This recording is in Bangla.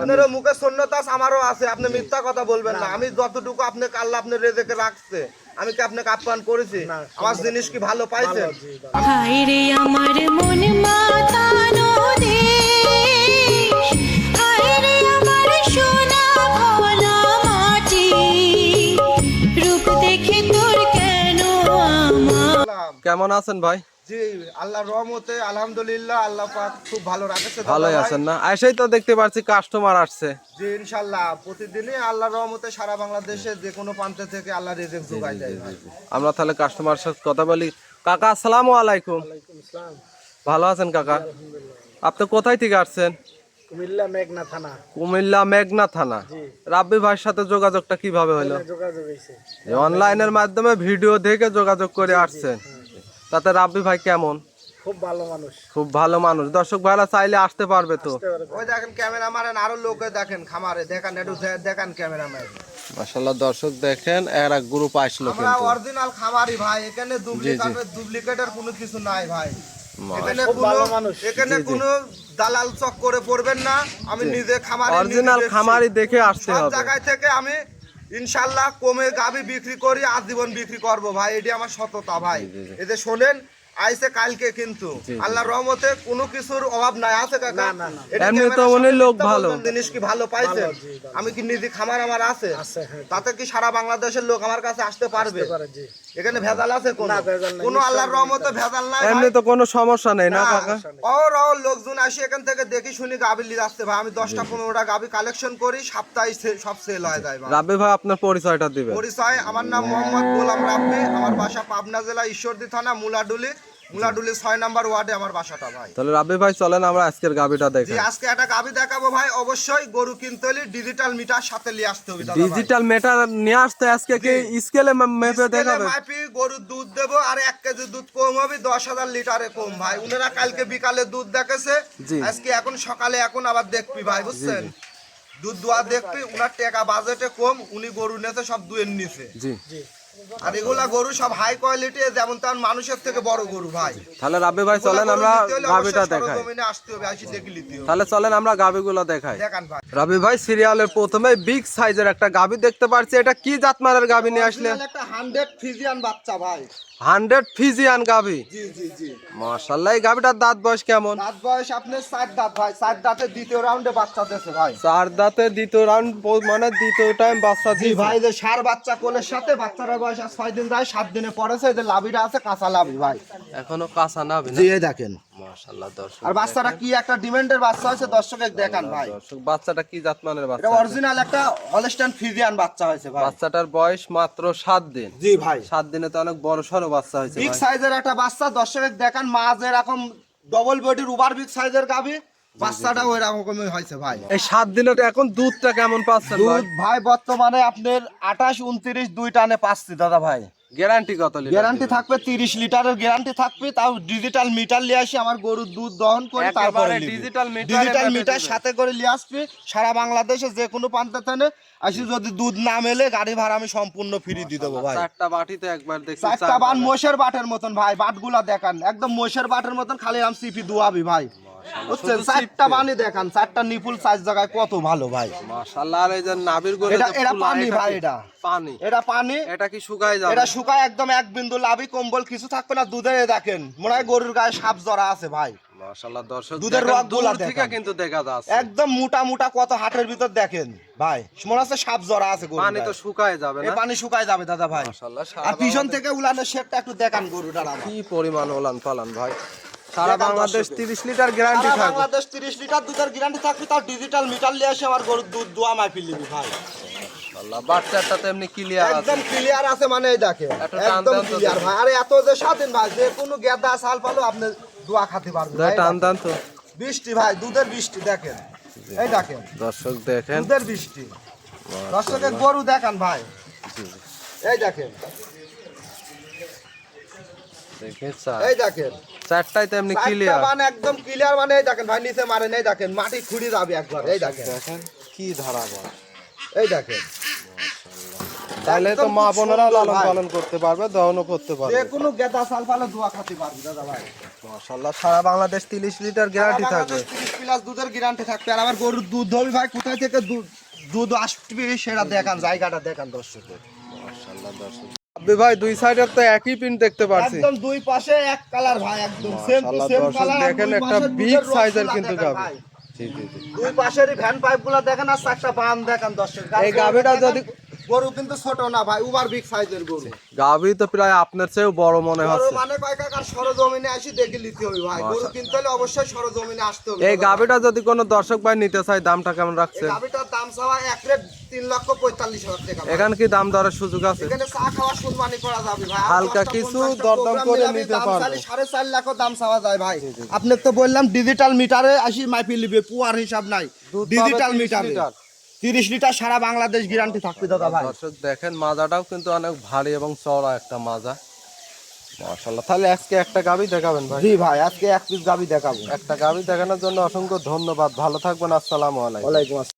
আপনারও মুখে শূন্যতা আছে, আমারও আছে। আপনি মিথ্যা কথা বলবেন না। আমি যতটুকু আপনাকে আল্লাহ আপনার রেজেকে রাখছে আমি কি আপনাকে আপ্যায়ন করেছি? আমার জিনিস কি ভালো পাইছেন? ভালো, জি, ভালো। রে আমার মন মাতানো দেশ রে আমার সোনা ভোলা মাটি রূপ দেখে তোর কেন আমার? সালাম। কেমন আছেন ভাই? জি আল্লাহর রহমতে আলহামদুলিল্লাহ আল্লাহ পাক খুব ভালো রাখেছে ভালোই। আছেন না? এসেই তো দেখতে পাচ্ছি কাস্টমার আসছে। জি প্রতিদিনই আল্লাহর রহমতে সারা বাংলাদেশে যে কোনো প্রান্তে থেকে আল্লাহ রেজেক যোগাই দেয় আমরা তাহলে কাস্টমার সাথে কথা বলি। কাকা আসসালামু আলাইকুম। ওয়ালাইকুম ভালো আছেন কাকা? আপনি কোথায় থেকে আসছেন? কুমিল্লা মেঘনা থানা। কুমিল্লা মেঘনা থানা। জি। রাব্বি ভাইয়ের সাথে যোগাযোগটা কীভাবে হলো? যোগাযোগ হয়েছে। অনলাইনের মাধ্যমে ভিডিও দেখে যোগাযোগ করে আসছেন। তাতে রাব্বি ভাই কেমন? খুব ভালো মানুষ। খুব ভালো মানুষ। দর্শক ভাইরা চাইলে আসতে পারবে তো? ওই দেখেন ক্যামেরাম্যান আরও লোকে দেখেন খামারে। দেখেন একটু দে- দেখান ক্যামেরাম্যান মাশাল্লাহ দর্শক দেখেন এর এক গ্রুপ আসলো আমরা অরিজিনাল খামারি ভাই এখানে ডুপ্লিকেট ডুপ্লিকেটের কোনো কিছু নাই ভাই। এখানে খুব কোনো ভালো মানুষ। এখানে কোনো দালাল চক করে পড়বেন না। আমি নিজে খামারি অরিজিনাল খামারি দেখে আসতে সব হবে। জায়গায় থেকে আমি ইনশাল্লাহ কমে গাবি বিক্রি করি আজীবন বিক্রি করব। ভাই এটি আমার সততা ভাই। এতে শোনেন আইসে কালকে কিন্তু। আল্লাহ রহমতে কোনো কিছুর অভাব নাই। আছে কাকা? এমনি তো লোক ভালো। জিনিস কি ভালো ভালো। আমি কি নিজে খামার আমার আছে? আছে, হ্যাঁ। তাতে কি সারা বাংলাদেশের লোক আমার কাছে আসতে পারবে? বুঝতে পারে, জি। এখানে ভেজাল আছে কোন? না, ভেজাল নাই, কোন আল্লাহর রহমতে ভেজাল নাই এমনি তো কোনো সমস্যা নেই না কাকা? ওর ওর লোকজন আসি এখান থেকে দেখি শুনি গাবি লিয়ে আসতে ভাই। আমি দশটা পনেরোটা গাবি কালেকশন করি সপ্তাহে সব সেল হয়ে যায় ভাই। রাব্বি ভাই আপনার পরিচয়টা দিবেন। পরিচয় আমার নাম মোহাম্মদ গোলাম রাব্বি আমার বাসা পাবনা জেলা ঈশ্বরদী থানা মুলাডুলি। মুলাডুলি ছয় নাম্বার ওয়ার্ডে আমার বাসাটা ভাই। তাহলে রাব্বি ভাই চলেন আমরা আজকের গাবিটা জি দেখি আজকে একটা গাবি দেখাবো ভাই অবশ্যই গরু কিনতে হলে ডিজিটাল মিটার সাথে নিয়ে আসতে হবে ডিজিটাল মেটার নিয়ে আসতে আজকে কি স্কেলে মেপে দেখাবে? মাপি গরুর দুধ দেবো আর এক কেজি দুধ কম হবে দশ হাজার লিটারে কম ভাই। উনারা কালকে বিকালে দুধ দেখেছে। আজকে এখন সকালে এখন আবার দেখবি ভাই বুঝছেন? দুধ দোয়া দেখবি উনার টাকা বাজেটে কম উনি গরু নেছে সব দুয়ের নিচে। জি। জি। আর এগুলা গরু সব হাই কোয়ালিটি যেমন তেমন মানুষের থেকে বড় গরু ভাই। তাহলে রাব্বি ভাই চলেন আমরা গাবিটা দেখাই। তাহলে চলেন আমরা গাবিগুলো দেখাই। দেখান ভাই। সিরিয়ালের প্রথমে বিগ সাইজের একটা গাবি দেখতে পাচ্ছি এটা কি জাতমানের গাবি নিয়ে আসলে? একটা হান্ড্রেড ফিজিয়ান বাচ্চা ভাই। হান্ড্রেড ফিজিয়ান গাবি জি জি জি। মাশাল্লাহ এই গাবিটার দাঁত বয়স কেমন? দাঁত বয়স আপনার চার দাঁত ভাই। চার দাঁতের দ্বিতীয় রাউন্ডে বাচ্চা দিয়েছে ভাই। চার দাঁতে দ্বিতীয় রাউন্ড মানে দ্বিতীয় টাইম বাচ্চা দিয়েছে। ভাই যে সার বাচ্চা কোলের সাথে বাচ্চাটার বয়স আর ছয় দিন যায় সাত দিনে পড়েছে এই লাভিটা আছে কাঁচা লাভি ভাই। এখনও কাঁচা না? জি দেখেন। মাশাল্লাহ দর্শক। আর বাচ্চাটা কি একটা ডিমান্ডের বাচ্চা হয়েছে দর্শকে দেখান ভাই। দর্শক বাচ্চাটা কি জাতমানের এটা বাচ্চা অরিজিনাল একটা হলস্টাইন বাচ্চা হয়েছে ভাই। বাচ্চাটার বয়স মাত্র সাত দিন। জি ভাই। সাত দিনে তো অনেক বড় সড়ো বাচ্চা হয়েছে বিগ সাইজের একটা বাচ্চা দর্শকে দেখান মাঝ এরকম ডবল বডির উবার বিগ সাইজের গাবি বাচ্চাটা ওই রকমই হয়েছে ভাই। এই সাত দিনে তো এখন দুধটা কেমন পাচ্ছেন দুধ ভাই বর্তমানে আপনার আঠাশ উনত্রিশ দুই টানে পাচ্ছি দাদা ভাই। গ্যারান্টি কত গ্যারান্টি থাকবে তিরিশ লিটারের গ্যারান্টি থাকবে তাও ডিজিটাল মিটার নিয়ে আসি আমার গরুর দুধ দহন করে তারপরে digital meter ডিজিটাল মিটার সাথে করে নিয়ে আসবি সারা বাংলাদেশে যে কোনো প্রান্তে থানে আসি যদি দুধ না মেলে গাড়ি ভাড়া আমি সম্পূর্ণ ফ্রি দিয়ে দেবো ভাই। চারটা বাটিতে একবার দেখছি চারটা বান মোষের বাটের মতন ভাই বাটগুলা দেখান একদম মোষের বাটের মতন খালি আম সিপি দুয়াবি ভাই। বুঝছেন চারটা। বানি দেখান চারটা নিপুল সাইজ জায়গায় কত ভালো ভাই। মাশাআল্লাহ আর এই যে গোলে এটা- এটা পানি ভাই এটা। পানি। এটা পানি। এটা কি শুকায় যাবে? এটা শুকায় একদম এক বিন্দু লাভি কম্বল কিছু থাকবে না দুধে দেখেন। মনে হয় গরুর গায়ে সাপ জরা আছে ভাই। মাশাআল্লাহ দর্শক দুধের থেকে কিন্তু দেখা যাচ্ছে। একদম মোটা মোটা কত হাটের ভিতর দেখেন ভাই। মনে হচ্ছে সাপ জরা আছে গরুর পানি তো। শুকায় যাবে না? পানি শুকায় যাবে দাদা ভাই। মাশাআল্লাহ আর পিছন থেকে উলানের শেপটা একটু দেখান গরুটার আমার কি পরিমাণ ওলান পালান ভাই। সারা বাংলাদেশ 30 লিটার গ্যারান্টি থাকবে। বাংলাদেশ তিরিশ লিটার দুধের গ্যারান্টি থাকবে তার ডিজিটাল মিটার নিয়ে আসে আমার গরুর দুধ দোয়া মাইফিল নিবি ভাই। মাশাআল্লাহ বাচ্চাটা তো এমনি ক্লিয়ার আছে। একদম ক্লিয়ার আছে মানে এই দেখে। একদম ক্লিয়ার ভাই। আরে এত যে স্বাধীন ভাই যে কোনো গেদা সাল পালো আপনি দোয়া খাতে পারবেন। ভাই, টান টান তো। বৃষ্টি ভাই দুধের বৃষ্টি দেখেন। এই দেখেন। দর্শক দেখেন। দুধের বৃষ্টি। দর্শকের গরু দেখান ভাই। এই দেখেন। দেখে চার এই দেখেন। চারটাই তো এমনি ক্লিয়ার বান একদম ক্লিয়ার মানে এই দেখেন ভাই নিচে মারেন এই দেখেন মাটি খুঁড়ি যাবে একবার এই দেখেন। দেখেন কি ধারা বল। এই দেখেন। তাহলে তো মা বোনেরা লালন পালন করতে পারবে দহনও করতে পারবে। যে কোনো গেদা সাল পালে দোয়া খাতে পারবি দাদা ভাই। মাশাআল্লাহ সারা বাংলাদেশ 30 লিটার গ্যারান্টি থাকবে। প্লাস দুধের গ্যারান্টি থাকবে। আর আমার গরুর দুধ ধরবি ভাই কোথায় থেকে দুধ দুধ আসবে সেটা দেখান জায়গাটা দেখান মাশাআল্লাহ দর্শক ভাই দুই সাইডের তো একই প্রিন্ট দেখতে পাচ্ছি একদম দুই পাশে এক কালার ভাই একদম সেম টু সেম কালার দেখেন একটা বিগ সাইজের কিন্তু গাবি। জি জি জি। দুই পাশেরই ভ্যান পাইপগুলা দেখেন আর চারটা বান দেখেন দর্শক। এই যদি- গরু কিন্তু ছোট না ভাই উবার বিগ সাইজের গরু। গাবি তো প্রায় আপনার চেয়েও বড় মনে হচ্ছে। মানে কয় কাকার সরজমিনে আসি দেখে নিতে হবে ভাই। গরু কিনতে হলে অবশ্যই সরজমিনে আসতে হবে এই গাবিটা যদি কোনো দর্শক ভাই নিতে চায় দামটা কেমন এই রাখছেন গাভিটার দাম চাওয়া এক রেট তিন লক্ষ পঁয়তাল্লিশ হাজার টাকা এখানে কি দাম দরের সুযোগ আছে? এখানে চা খাওয়া সম্মানী করা যাবে ভাই। হালকা কিছু দরদাম করে নিতে পারব। সাড়ে চার লাখও দাম চাওয়া যায় ভাই। আপনি তো বললাম ডিজিটাল মিটারে আসি মাইপি লিবে পুয়ার হিসাব নাই। ডিজিটাল 30 মিটারে তিরিশ লিটার। সারা বাংলাদেশ গ্যারান্টি থাকবে দাদা ভাই। দর্শক দেখেন মাজাটাও কিন্তু অনেক ভারী এবং চওড়া একটা মাজা। মাশাআল্লাহ তাহলে আজকে একটা গাবি দেখাবেন ভাই। জি ভাই আজকে এক পিস গাবি দেখাবো। একটা গাবি দেখানোর জন্য অসংখ্য ধন্যবাদ। ভালো থাকবেন আসসালামু আলাইকুম। ওয়ালাইকুম আসসালাম।